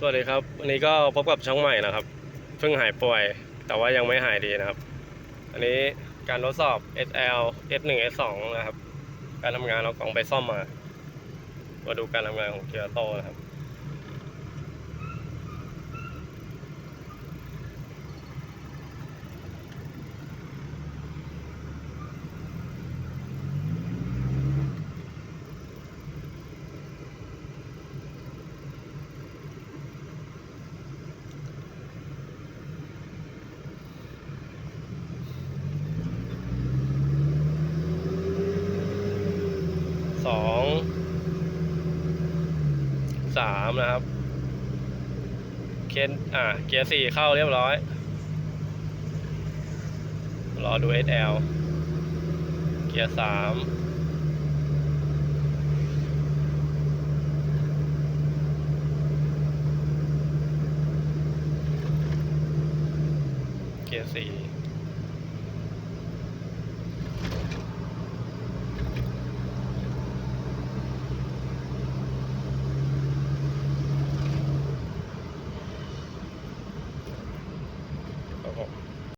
สวัสดีครับ วันนี้ก็พบกับช่องใหม่นะครับ เพิ่งหายป่วย แต่ว่ายังไม่หายดีนะครับ อันนี้การทดสอบ SL S1 S2 นะครับ การทำงานเรากล่องไปซ่อมมา มาดูการทำงานของเกียร์โตนะครับ สองสามนะครับเคนอ่า เกียร์สี่เข้าเรียบร้อย รอดู SL เกียร์สามเกียร์สี่ இருக்கும்